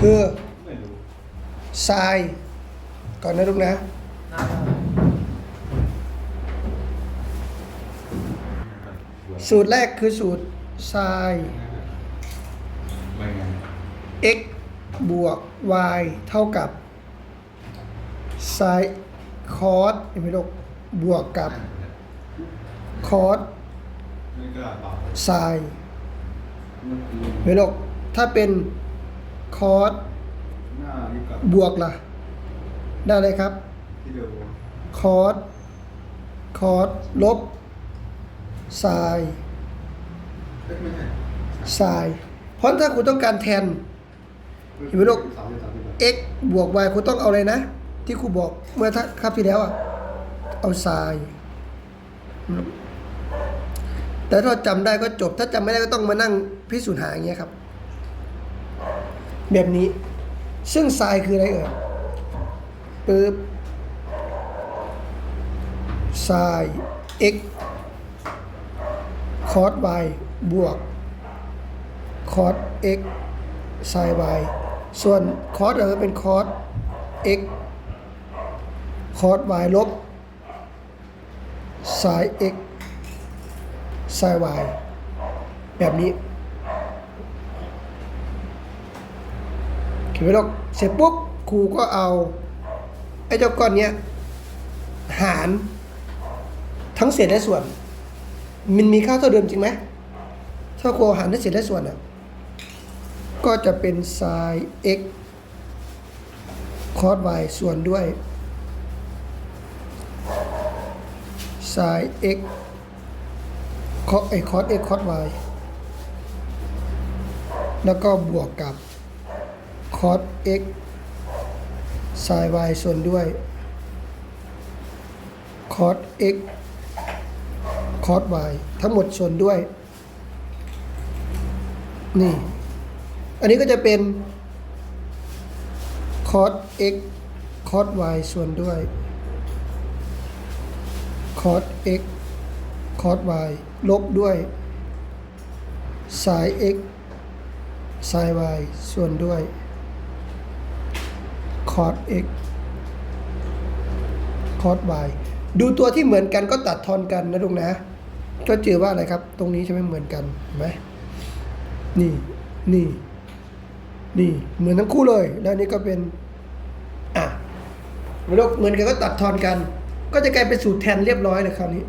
คือไม่รู้ไซน์ก่อนนะลูกนะ สูตรแรกคือสูตรไซน์ x บวก y เท่ากับไซน์คอสเห็นไหมลูกบวกกับคอสไม่กล้าตอบไซน์เห็นไหมลูกถ้าเป็น คอสหน้านี่กับบวกล่ะ ได้เลยครับ ที่เดียวคอสคอสลบไซน์เอ้ยไม่ใช่ไซน์เพราะถ้าคุณต้องการแทน เห็นไหมลูก สามสิบสามสิบ x บวก y คุณต้องเอาอะไรนะ ที่ครูบอกเมื่อทัคาบที่แล้วอะ เอาไซน์แต่ถ้าจำได้ก็จบ ถ้าจำไม่ได้ก็ต้องมานั่งพิสูจน์หาอย่างเงี้ยครับ แบบนี้ ซึ่งไซน์คืออะไรเอ่ยปึ๊บไซน์ x คอส y บวกคอส x ไซน์ y ส่วนคอสเออเป็นคอส x คอส y ลบไซน์ x ไซน์ y แบบนี้ เขียนไว้ลกเสร็จปุ๊บครูก็เอาไอ้เจ้าก้อนเนี้ยหารทั้งเศษและส่วน มันมีค่าเท่าเดิมจริงไหมถ้าครูหารทั้งเศษและส่วนอะก็จะเป็น sin x cos y ส่วนด้วย sin x cos ไอ้ cos x cos y แล้วก็บวกกับ cos x sin y ส่วนด้วย cos x cos y ทั้งหมดส่วนด้วย นี่ อันนี้ก็จะเป็น cos x cos y ส่วนด้วย cos x cos y ลบด้วย sin x sin y ส่วนด้วย cos x cos y ดูตัวที่เหมือนกันก็ตัดทอนกันนะลุงนะ ก็เจอว่าอะไรครับ ตรงนี้ใช่ไหมเหมือนกันเห็นไหมนี่นี่นี่เหมือนทั้งคู่เลย แล้วนี่ก็เป็นอะเหมือนเหมือนกันก็ตัดทอนกัน ก็จะกลายเป็นสูตรแทนเรียบร้อยเลยคราวนี้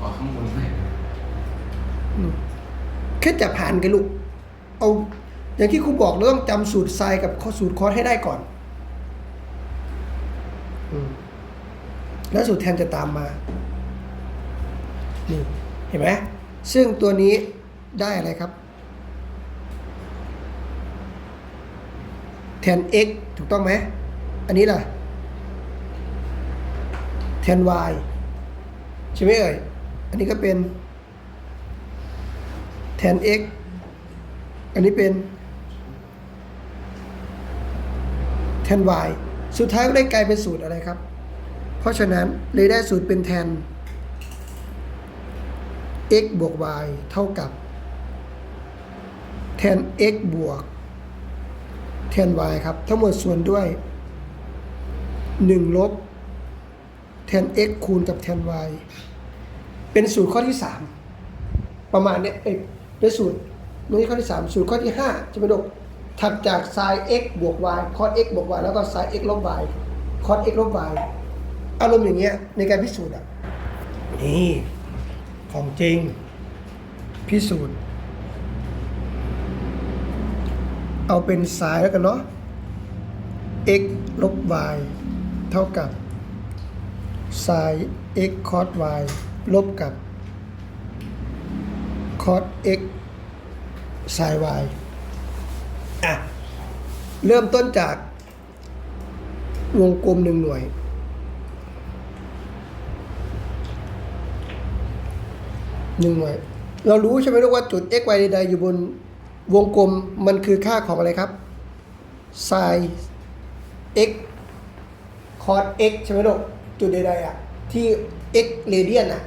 ขอข้างบนให้แค่จับหารกันลูกเอา อย่างที่ครูบอกเราต้องจำสูตรไซน์กับสูตรคอสให้ได้ก่อนอแล้วสูตรแทนจะตามมานี่เห็นไหมซึ่งตัวนี้ได้อะไรครับ แทน x ถูกต้องไหม อันนี้ล่ะ แทน y ใช่ไหมเอ่ย อันนี้ก็เป็น แทน x อันนี้เป็น แทน y สุดท้ายก็ได้กลายเป็นสูตรอะไรครับ เพราะฉะนั้นเลยได้สูตรเป็นแทน x บวก y เท่ากับ แทน x บวก แทน y ครับ ทั้งหมดส่วนด้วย 1 ลบ แทน x คูณกับแทน y เป็นสูตรข้อที่ 3 ประมาณเนี้ยเป็นสูตรนี่ข้อที่ 3 สูตรข้อที่ 5 จะเป็นดก ถัดจาก sin x บวก y cos x บวก y แล้วก็ sin x ลบ y cos x ลบ y อารมณ์อย่างเงี้ยในการพิสูจน์อะนี่ของจริง พิสูจน์ เอาเป็นสายแล้วกันเนาะ x ลบ y เท่ากับ sin x cos y ลบกับ cos x sin y อะ เริ่มต้นจาก วงกลมหนึ่งหน่วย หนึ่งหน่วย เรารู้ใช่ไหมลูกว่าจุด x y ใดๆอยู่บนวงกลมมันคือค่าของอะไรครับ sin x cos x ใช่ไหมลูกจุดใดๆอะ ที่ x เรเดียนอะ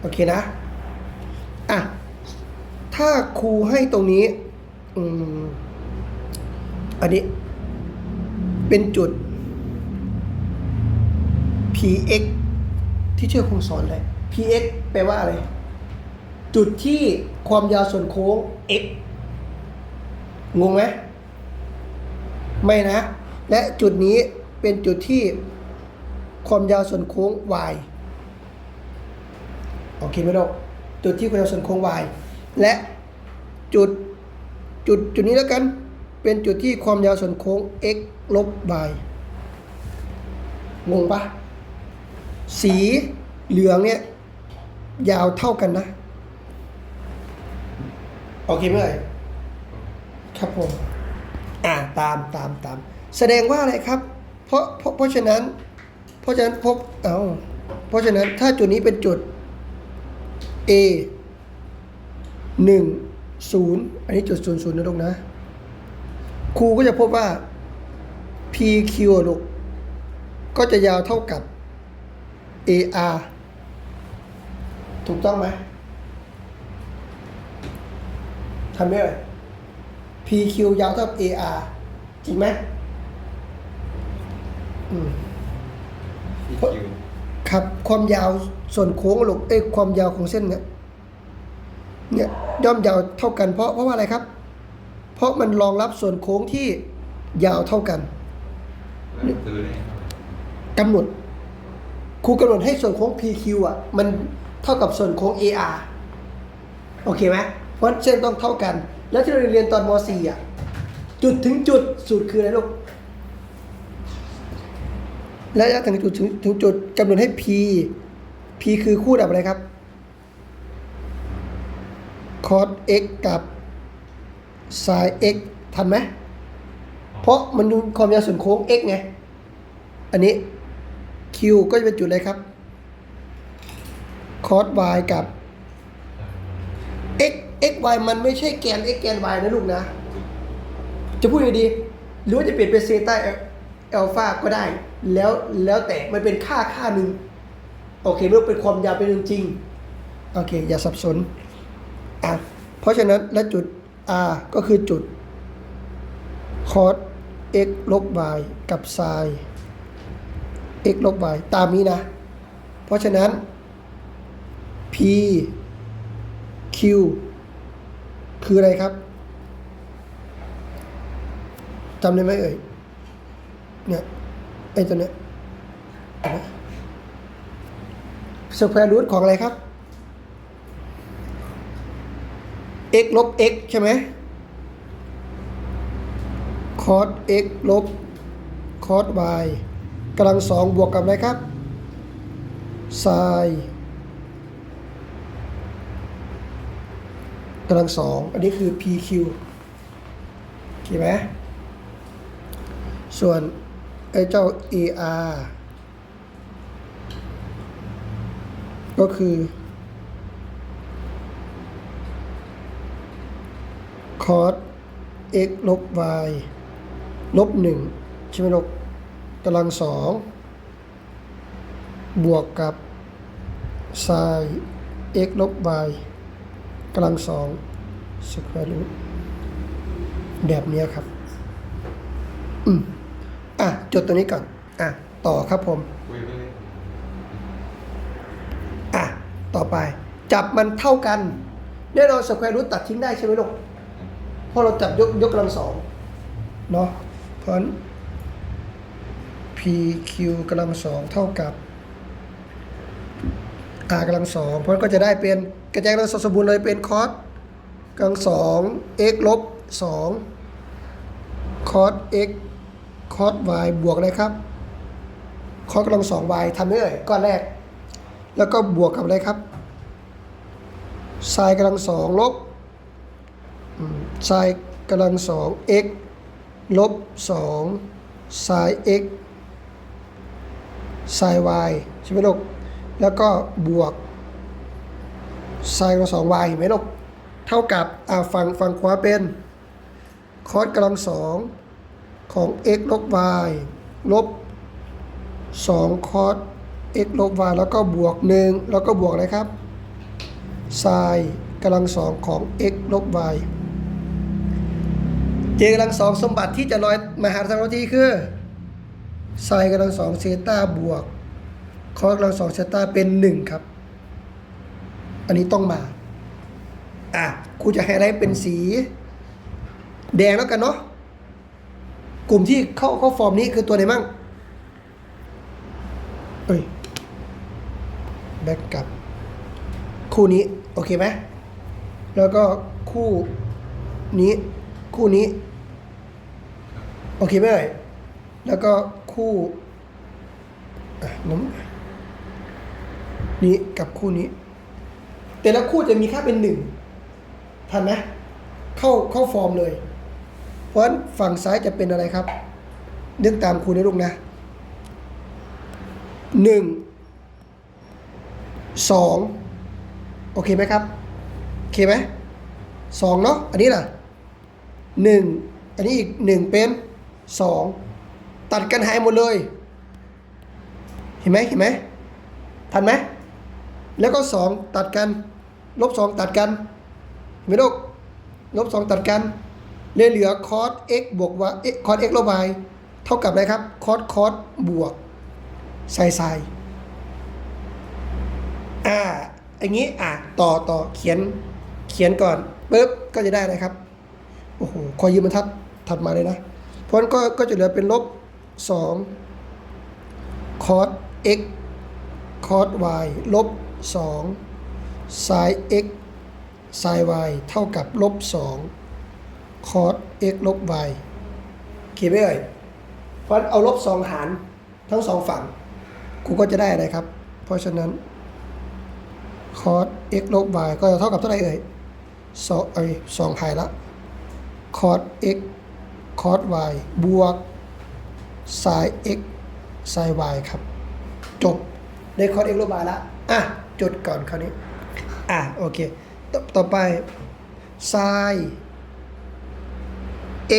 โอเคนะ อะ ถ้าครูให้ตรงนี้ อืมอันนี้ เป็นจุด px ที่เชื่อคงสอนเลย px แปลว่าอะไร จุดที่ความยาวส่วนโค้ง x งงไหมไม่นะ และจุดนี้เป็นจุดที่ความยาวส่วนโค้ง y โอเคไหมลูกจุดที่ความยาวส่วนโค้ง y และจุด จุดจุดนี้แล้วกัน เป็นจุดที่ความยาวส่วนโค้ง x ลบ y งงปะสีเหลืองเนี่ยยาวเท่ากันนะ โอเคไหมเอ่ยครับผม อ่าตามตามตาม แสดงว่าอะไรครับ เพราะเพราะเพราะฉะนั้น เพราะฉะนั้นพบเอาเพราะฉะนั้นถ้าจุดนี้เป็นจุด A หนึ่ง ศูนย์อันนี้จุดศูนย์ศูนย์นะลูกนะ ครูก็จะพบว่า PQ อะลูก ก็จะยาวเท่ากับ AR ถูกต้องไหมทำได้ไหม PQ ยาวเท่ากับ AR จริงไหมอืมอีคิวครับ ความยาวส่วนโค้งลูกเอ้ยความยาวของเส้นเนี่ย เนี่ยย่อมยาวเท่ากันเพราะเพราะว่าอะไรครับ เพราะมันรองรับส่วนโค้งที่ยาวเท่ากันกำหนดครูกำหนดให้ส่วนโค้ง PQ อะ มันเท่ากับส่วนโค้ง AR โอเคไหมเพราะเส้นต้องเท่ากัน แล้วที่เราเรียนตอนม .4 อะ จุดถึงจุดสูตรคืออะไรลูกและถึงจุดถึงถึงจุดกำหนดให้ P P คือคู่ดับอะไรครับ cos x กับ sin x ทันไหม เพราะมันดูความยาวส่วนโค้ง x ไง อันนี้ q ก็จะเป็นจุดอะไรครับ cos y กับ x x y มันไม่ใช่แกน x แกน y นะลูกนะ จะพูดยังไงดี หรือว่าจะเปลี่ยนเป็นเซต้าอัลฟาก็ได้ แล้วแล้วแต่มันเป็นค่าค่าหนึ่งโอเคไม่ว่าเป็นความยาวเป็นเรื่องจริง โอเค อย่าสับสน เพราะฉะนั้นและจุด r ก็คือจุด cos x ลบ y กับ sin x ลบ y ตามนี้นะ เพราะฉะนั้น p q คืออะไรครับจำได้ไหมเอ่ย เนี่ยไอ้ตัวเนี้ยสแควร์รูทของอะไรครับ x ลบ x ใช่ไหม cos x ลบ cos y กำลังสองบวกกับอะไรครับ sin กำลังสองอันนี้คือ pq โอเคไหม ส่วนไอ้เจ้า ar ก็คือ cos x ลบ y ลบหนึ่งใช่ไหมลูกกำลังสองบวกกับ sin x ลบ y กำลังสองสแควร์รูทแบบนี้ครับ อืมอะ จดตัวนี้ก่อน อะ ต่อครับผม อะ ต่อไป จับมันเท่ากัน แน่นอนสแควร์รูทตัดทิ้งได้ใช่ไหมลูก เพราะเราจับยกยกกำลังสองเนาะเพราะฉะนั้น PQ กำลังสองเท่ากับ R กำลังสองเพราะฉะนั้นก็จะได้เป็นกระจายกำลังสองสมบูรณ์เลยเป็นคอสกำลังสอง x ลบสองคอส x คอส y บวกอะไรครับคอสกำลังสอง y ทำได้เลยก้อนแรก แล้วก็บวกกับอะไรครับไซน์กำลังสองลบ ไซน์กำลังสอง x ลบสองไซน์ x ไซน์ y ใช่ไหมลูก แล้วก็บวกไซน์กำลังสอง y เห็นไหมลูก เท่ากับอ่าฝั่งฝั่งขวาเป็นคอสกำลังสองของ x ลบ y ลบ2คอส x ลบ y แล้วก็บวก 1 แล้วก็บวกอะไรครับ sin กำลังสองของ x ลบ y เจกำลังสองสมบัติที่จะลอยมาหาทางโลทีคือไซน์กำลังสองเซตาบวกคอสกำลังสองเซตาเป็นหนึ่งครับ อันนี้ต้องมา อะครูจะไฮไลท์เป็นสี แดงแล้วกันเนาะกลุ่มที่เข้าเข้าฟอร์มนี้คือตัวไหนมั่งเอ้ยแบ็กกับ คู่นี้ โอเคไหมแล้วก็คู่นี้ คู่นี้ โอเคไหมเอ่ยแล้วก็คู่น้ำนี้กับคู่นี้ แต่ละคู่จะมีค่าเป็นหนึ่งทันไหมเข้าเข้าฟอร์มเลย เพราะฝั่งซ้ายจะเป็นอะไรครับนึกตามครูนะลูกนะหนึ่งสองโอเคไหมครับ โอเคไหมสองเนาะอันนี้ล่ะ หนึ่งอันนี้อีกหนึ่งเป็นสองตัดกันหายหมดเลย เห็นไหมเห็นไหมทันไหมแล้วก็สองตัดกันลบสองตัดกันเห็นไหมลูกลบสองตัดกันเลยเหลือคอส x บวกว่าคอส x ลบ y เท่ากับอะไรครับคอสคอสบวกไซไซอ่าอย่างนี้อะต่อต่อเขียนเขียนก่อนปุ๊บก็จะได้อะครับ โอ้โหคอยยืมบรรทัดถัดมาเลยนะ เพราะนั้นก็ก็จะเหลือเป็นลบ2คอส x คอส y ลบ2ไซน์ x ไซน์ y เท่ากับลบ2คอส x ลบ y เขียนไว้เอ่ยเพราะนั้นเอาลบ2หารทั้งสองฝั่งกูก็จะได้อะไรครับ เพราะฉะนั้นคอส x ลบ y ก็จะเท่ากับเท่าไหร่เอ่ยสองเอ้ยสองหายละ คอส x คอส y บวก sin x sin y ครับ จบได้คอส x ลบ y ละอะจดก่อนคราวนี้ อะ โอเค ต่อต่อไป sin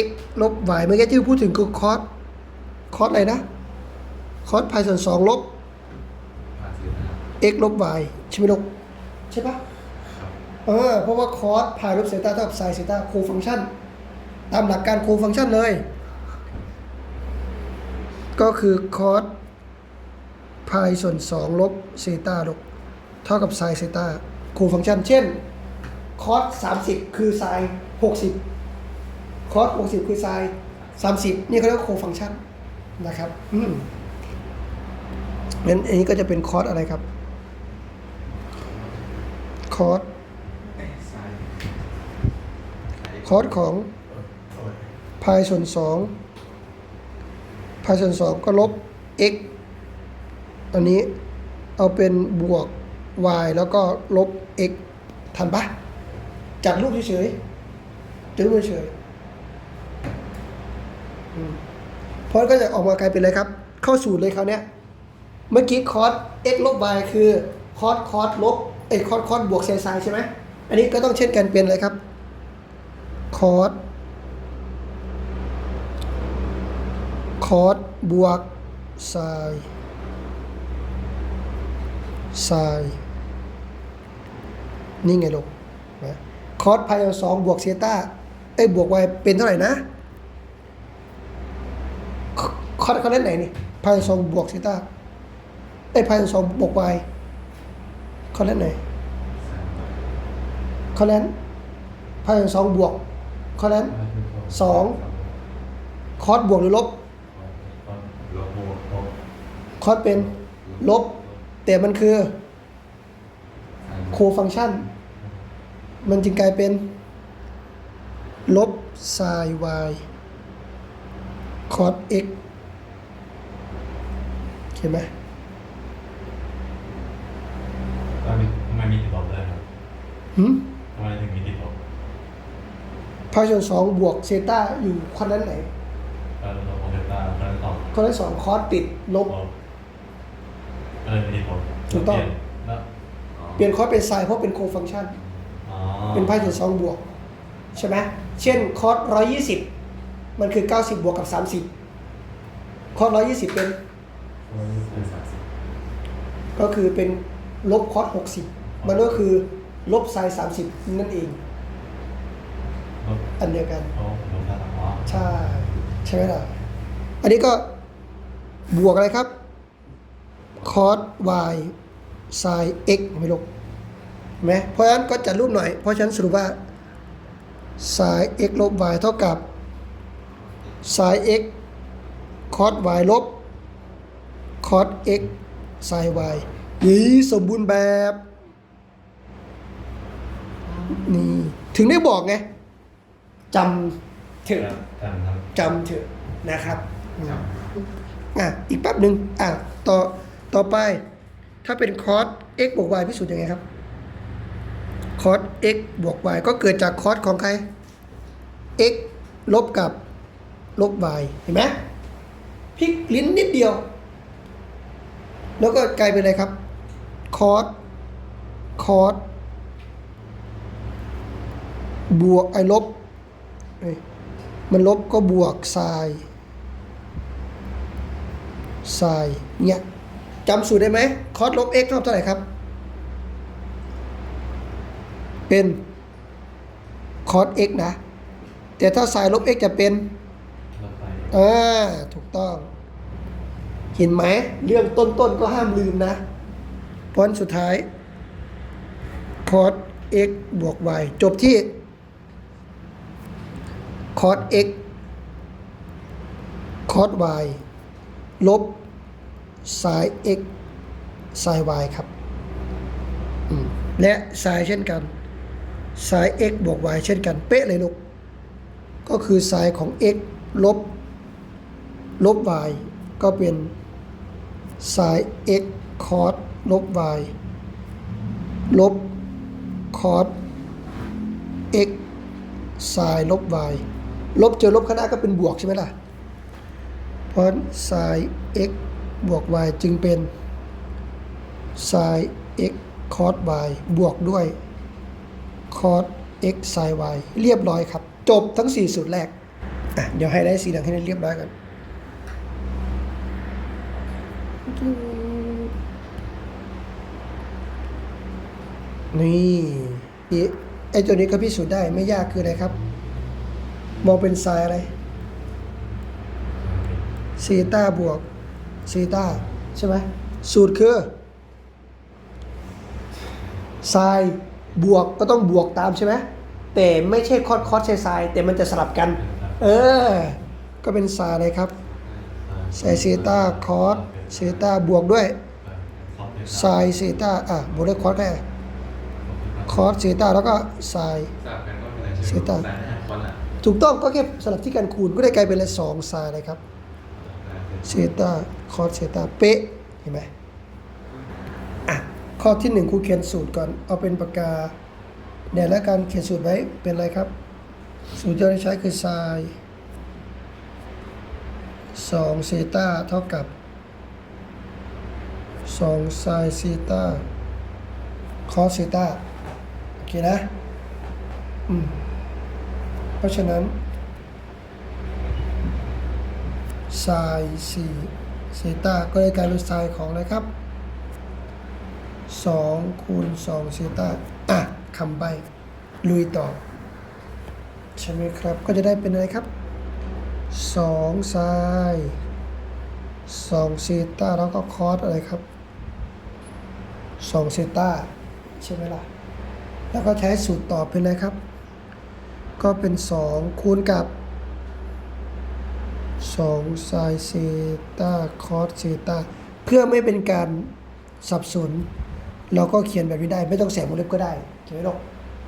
x ลบ y เมื่อกี้ที่พูดถึงคือคอสคอสอะไรนะ คอสพายส่วนสองลบผ่านสื่อนะ x ลบ y ใช่ไหมลูกใช่ปะครับเออเพราะว่าคอสพายลบเซต้าเท่ากับไซน์เซต้าคูฟังก์ชัน ตามหลักการคูฟังก์ชันเลย ก็คือคอสพายส่วน 2 ลบเซต้าลบเท่ากับไซน์เซต้าคูฟังก์ชัน เช่นคอส30 คือไซน์60คอส60 คือไซน์30 นี่เขาเรียกว่าคูฟังก์ชันนะครับอืมงั้นอันนี้ก็จะเป็นคอสอะไรครับคอสใช่คอสของ พายส่วนสองพายส่วนสองก็ลบ x อันนี้เอาเป็นบวก y แล้วก็ลบ x ทันปะจัดรูปเฉยๆจัดรูปเฉยๆเพราะก็จะออกมากลายเป็นอะไรครับ เข้าสูตรเลยคราวเนี้ยเมื่อกี้คอส x ลบ y คือคอสคอสลบเอ้คอสคอสบวกเซนไซน์ใช่ไหมอันนี้ก็ต้องเช่นกันเป็นอะไรครับคอส คอสบวกไซน์ไซน์นี่ไงลูกนะคอสพายสองบวกเซต้าเอ้ยบวก y เป็นเท่าไหร่นะคอสเขาเล่นไหนนี่พายสองบวกเซต้าเอ้ยพายสองบวก y เขาเล่นไหนเขาเล่นพายสองบวกเขาเล่นสองคอสบวกหรือลบ คอสเป็นลบ แต่มันคือโคฟังก์ชันมันจึงกลายเป็น ลบไซน์ y คอส x เห็นไหมทำไมทำไมมีติดลบด้วยครับหืมทำไมถึงมีติดลบพายส่วนสองบวกเซต้าอยู่คนนั้นไหน เออเราโมเดลต้าเพราะฉะนั้นตอบคนนั้นสองคอสติดลบ ลบเออมีติดลบถูกต้อง เปลี่ยนแล้วเปลี่ยนคอสเป็นไซน์เพราะเป็นโคฟังก์ชัน อ๋อเป็นพายส่วนสองบวก ใช่ไหมเช่นคอสร้อยยี่สิบมันคือเก้าสิบบวกกับสามสิบคอสร้อยยี่สิบเป็นเป็นสามสิบก็คือเป็นลบคอสหกสิบมันก็คือลบไซน์สามสิบนั่นเอง ลบอันเดียวกันลบลบด้านหลังอ๋อใช่ ใช่ไหมล่ะ อันนี้ก็บวกอะไรครับ cos y sin x ไม่ลบเห็นไหมเพราะฉะนั้นก็จัดรูปหน่อย เพราะฉะนั้นสรุปว่า sin x ลบ y เท่ากับ sin x cos y ลบ cos x sin y นี่สมบูรณ์แบบนี่ถึงได้บอกไงจำเถอะจำครับจำเถอะนะครับอืมครับอะอีกแป๊บหนึ่งอะต่อ ต่อไปถ้าเป็นคอส x บวก y พิสูจน์ยังไงครับคอส x บวก y ก็เกิดจากคอสของใคร x ลบกับลบ y เห็นไหมพลิกลิ้นนิดเดียว แล้วก็กลายเป็นอะไรครับคอสคอสบวกไอ้ลบเอ้ยมันลบก็บวกไซน์ไซน์เนี่ย จำสูตรได้ไหมคอสลบ x เท่าเท่าไหร่ครับ เป็นคอส x นะ แต่ถ้าไซน์ลบ x จะเป็นลบไปอ่าถูกต้อง เห็นไหม เรื่องต้นๆก็ห้ามลืมนะเพราะฉะนั้นสุดท้าย cos x บวก y จบที่ cos x cos y ลบ sin x sin y ครับ และ sin เช่นกัน sin x บวก y เช่นกัน เป๊ะเลยลูก ก็คือ sin ของ x ลบ ลบ y ก็เป็น sin x cos ลบ y ลบ cos x sin ลบ y ลบเจอลบคณะก็เป็นบวกใช่ไหมล่ะ เพราะ sin x บวก y จึงเป็น sin x cos y บวกด้วย cos x sin y เรียบร้อยครับ จบทั้ง 4 สูตรแรก อะ เดี๋ยวให้ได้สีเหลืองให้ได้เรียบร้อยกันนี่ไอตัวนี้ก็พิสูจน์ได้ไม่ยากคืออะไรครับ มองเป็นไซน์อะไรซีต้าบวก ซีต้าใช่ไหมสูตรคือไซบวกก็ต้องบวกตามใช่ไหมแต่ไม่ใช่คอสคอสใช่ไซแต่มันจะสลับกัน เออ ก็เป็นไซน์อะไรครับไซน์ซีต้าคอสซีต้าบวกด้วยไซน์ซีต้าอะบวกด้วยคอสแค่คอสซีต้าแล้วก็ไซน์สลับกันก็เป็นอะไรเสีใช่ยไหมตังค์สายหน้าถูกต้องก็แค่สลับที่การคูณก็ได้กลายเป็นเลยสองไซเลยครับ เซตาคอสเซตาเป๊ะเห็นไหมอะข้อที่หนึ่งครูเขียนสูตรก่อน เอาเป็นปากกาแดดและการเขียนสูตรไว้เป็นอะไรครับ สูตรที่เราใช้คือไซน์สองเซตาเท่ากับสองไซน์เซตาคอสเซตาโอเคนะ อืม เพราะฉะนั้น ไซน์สีเซตาก็ได้กลายเป็นไซน์ของอะไรครับสองคูณสองเซตาอะคำใบลุยต่อ ใช่ไหมครับ ก็จะได้เป็นอะไรครับสองไซน์สองเซตาแล้วก็คอสอะไรครับสองเซตาใช่ไหมล่ะ แล้วก็ใช้สูตรต่อเป็นอะไรครับ ก็เป็น 2 คูณกับ 2ไซน์เซตาคอสเซตาเพื่อไม่เป็นการสับสน เราก็เขียนแบบนี้ได้ ไม่ต้องเสียวงเล็บก็ได้เขียนไม่หรอก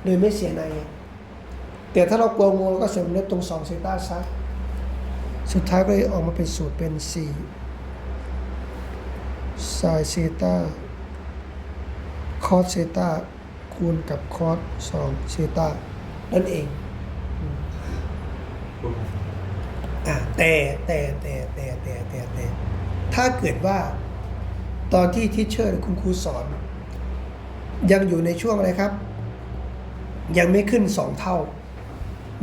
โดยไม่เสียใน แต่ถ้าเรากลัวงงเราก็เสียวงเล็บตรง2เซตาซะสุดท้ายก็เลยออกมาเป็นสูตรเป็น4ไซน์เซตาคอสเซตาคูณกับคอส2เซตานั่นเอง อ่แต่แต่แต่แต่แต่แต่แต่ถ้าเกิดว่าตอนที่ทิเชอร์คุณครูสอน ยังอยู่ในช่วงอะไรครับ ยังไม่ขึ้นสองเท่า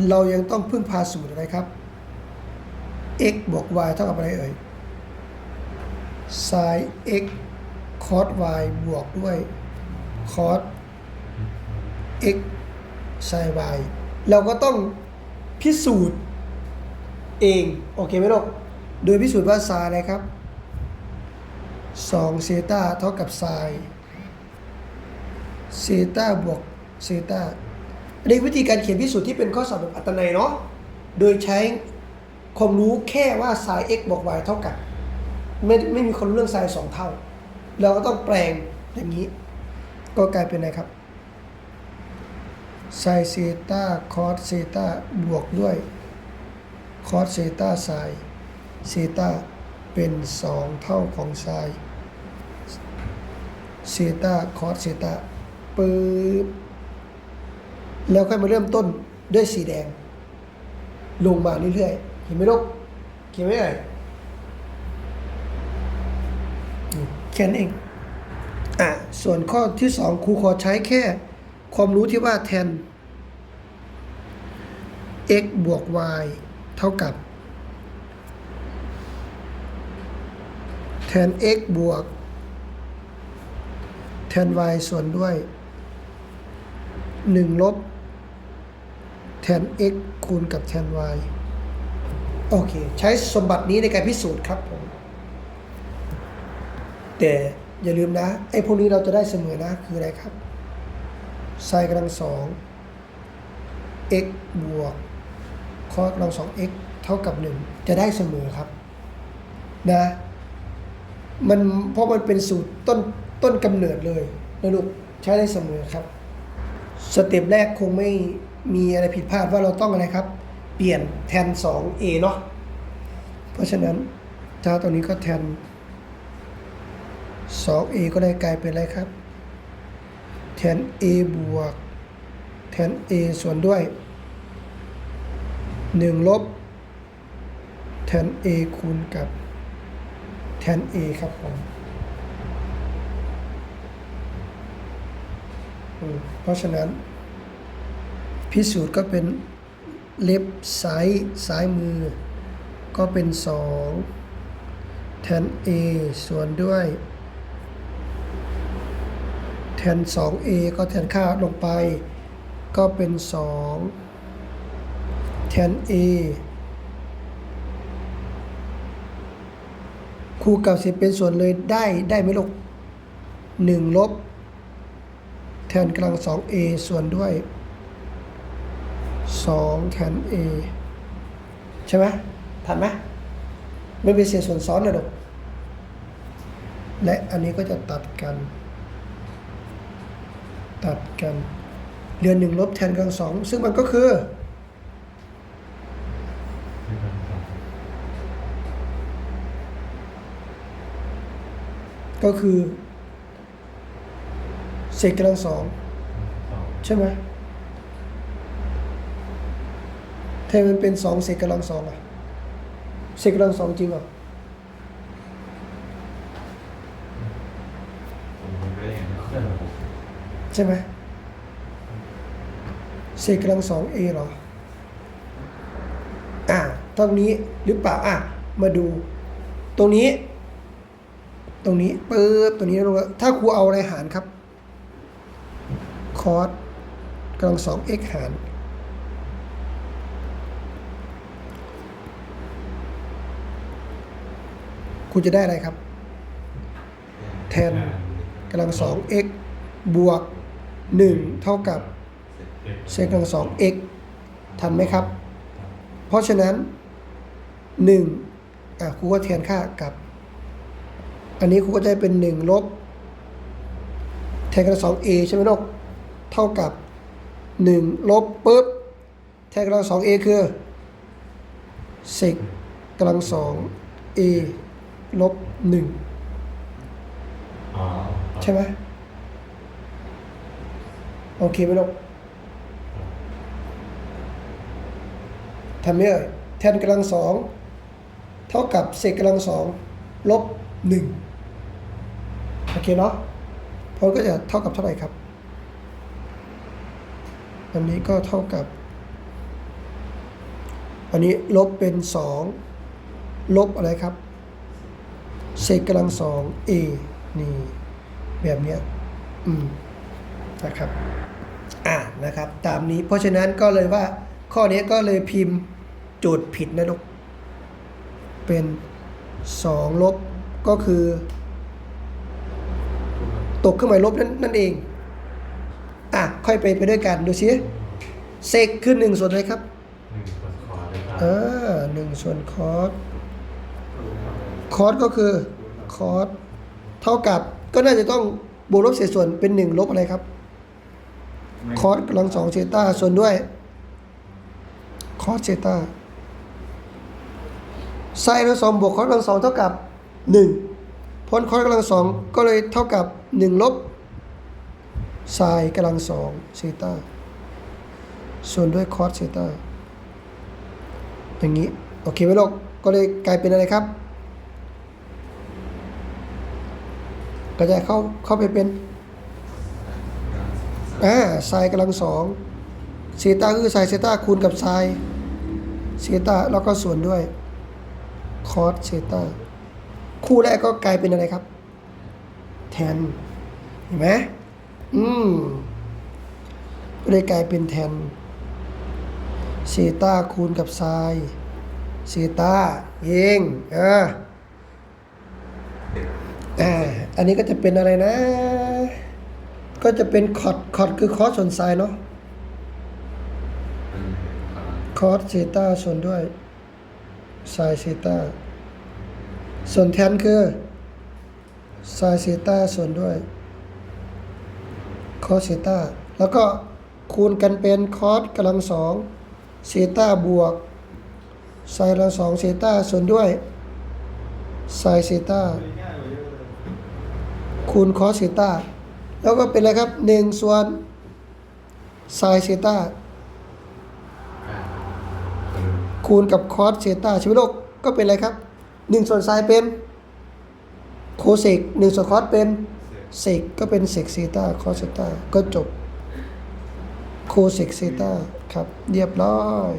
เรายังต้องพึ่งพาสูตรอะไรครับ x บวก y เท่ากับอะไรเอ่ย sin x cos y บวกด้วย cos x sin y เราก็ต้องพิสูจน์ เอง โอเคไหมลูก โดยพิสูจน์ว่าไซน์อะไรครับ2เซตาเท่ากับไซน์เซตาบวกเซตาอันนี้วิธีการเขียนพิสูจน์ที่เป็นข้อสอบแบบอัตนัยเนาะ โดยใช้ความรู้แค่ว่าไซน์ x บวก y เท่ากับไม่ไม่มีคนรู้เรื่องไซน์สองเท่า เราก็ต้องแปลงอย่างนี้ ก็กลายเป็นอะไรครับไซเซตาคอสเซตาบวกด้วย คอสเซตาไซเซตาเป็น 2 เท่าของไซเซตาคอสเซตาปึ๊บแล้วค่อยมาเริ่มต้นด้วยสีแดง ลงมาเรื่อยๆ เห็นไหมลูกเขียนไหมเอ่ยอืมแค่นั้นเองอะส่วนข้อที่สองครูขอใช้แค่ ความรู้ที่ว่าแทน x บวก y เท่ากับแทน x บวกแทน y ส่วนด้วย 1 ลบแทน x คูณกับแทน y โอเค ใช้สมบัตินี้ในการพิสูจน์ครับผม แต่อย่าลืมนะ ไอ้พวกนี้เราจะได้เสมอนะ คืออะไรครับไซน์กำลังสอง x บวก คอสกำลังสอง x เท่ากับหนึ่งจะได้เสมอครับนะมันเพราะมันเป็นสูตรต้นต้นกำเนิดเลยนะลูกใช้ได้เสมอครับ สเต็ปแรกคงไม่มีอะไรผิดพลาดว่าเราต้องอะไรครับ เปลี่ยนแทน 2a เนาะเพราะฉะนั้นถ้าตรงนี้ก็แทน 2a ก็ได้กลายเป็นอะไรครับ แทน a บวก แทน a ส่วนด้วย 1 ลบแทน a คูณกับแทน a ครับผมเพราะฉะนั้น พิสูจน์ก็เป็นเล็บซ้ายซ้ายมือ ก็เป็น2แทน a ส่วนด้วยแทน 2a ก็แทนค่าลงไป ก็เป็น 2 แทน a คูณกับสิบเป็นส่วนเลยได้ได้ไหมลูก1ลบ แทนกำลัง 2a ส่วนด้วย 2 แทน a ใช่ไหมทันไหมไม่เป็นเศษส่วนซ้อนนะลูกและอันนี้ก็จะตัดกัน ตัดกันเหลือหนึ่งลบแทนกำลังสองซึ่งมันก็คือ ก็คือเศษกำลังสองสองใช่ไหมแทนมันเป็นสองเศษกำลังสองอะเศษกำลังสองจริงเหรอผมผมก็ยังไม่ค่อยรู้ใช่ไหมเศษกำลังสองเอเหรอ อ่าตรงนี้หรือเปล่าอะมาดู ตรงนี้ ตรงนี้ปึ๊บตรงนี้ลงมาถ้าครูเอาอะไรหารครับคอสกำลังสอง x หารคุณจะได้อะไรครับ แทนกำลังสอง x บวก 1 เท่ากับเศษกำลังสอง x ทันไหมครับ เพราะฉะนั้น 1อะครูก็แทนค่ากับ อันนี้ครูก็จะได้เป็น1ลบแทนกำลังสอง a ใช่ไหมลูกเท่ากับ1ลบปุ๊บแทนกำลังสอง a คือเศษกำลังสอง a ลบ1อ๋อใช่ไหมโอเคไหมลูกทำไหมเอ่ยแทนกำลังสอง เท่ากับเศษกำลังสองลบหนึ่งโอเคเนาะผลก็จะเท่ากับเท่าไหร่ครับ อันนี้ก็เท่ากับ อันนี้ลบเป็นสองลบอะไรครับ เศษกำลังสอง a นี่ แบบเนี้ยอืมนะครับ อ่านะครับ ตามนี้เพราะฉะนั้นก็เลยว่าข้อนี้ก็เลยพิมพ์โจทย์ผิดนะลูก เป็นสองลบก็คือ ตกเครื่องหมายลบนั่นนั่นเอง อะ ค่อยไปไปด้วยกันดูสิเซกคือหนึ่งส่วนอะไรครับหนึ่งคนขอเลยครับอ่าหนึ่งส่วนคอสคอสก็คือคอสเท่ากับก็น่าจะต้องบวกลบเศษส่วนเป็นหนึ่งลบอะไรครับคอสกำลังสองเซต้าส่วนด้วยคอสเซต้า ไซน์กำลังสองบวกคอสกำลังสองเท่ากับหนึ่งพ้นคอสกำลังสองก็เลยเท่ากับหนึ่งลบไซน์กำลังสองเซต้าส่วนด้วยคอสเซต้าอย่างนี้ โอเคไหมลูกก็เลยกลายเป็นอะไรครับ กระจายเข้าเข้าไปเป็นอ่าไซน์กำลังสองเซต้าคือไซน์เซต้าคูณกับไซน์เซต้าแล้วก็ส่วนด้วย คอสเซตาคู่แรกก็กลายเป็นอะไรครับ แทน เห็นไหมอืมก็เลยกลายเป็นแทนเซตาคูณกับไซเซตาเองอ่าอ่าอันนี้ก็จะเป็นอะไรนะ ก็จะเป็นคอร์ดคอร์ดคือคอสส่วนไซน์เนาะคอสเซตาส่วนด้วย ไซน์เซตาส่วนแทนคือไซน์เซตาส่วนด้วยคอสเซตาแล้วก็คูณกันเป็นคอสกำลังสองเซตาบวกไซน์กำลังสองเซตาส่วนด้วยไซน์เซตาคูณคอสเซตาแล้วก็เป็นอะไรครับหนึ่งส่วนไซน์เซตา คูณกับคอสเซต้าชีวิตโลกก็เป็นอะไรครับหนึ่งส่วนไซเป็นโคเซกหนึ่งส่วนคอสเป็นเซกก็เป็นเซกเซต้าคอสเซต้าก็จบโคเซกเซต้าครับเรียบร้อย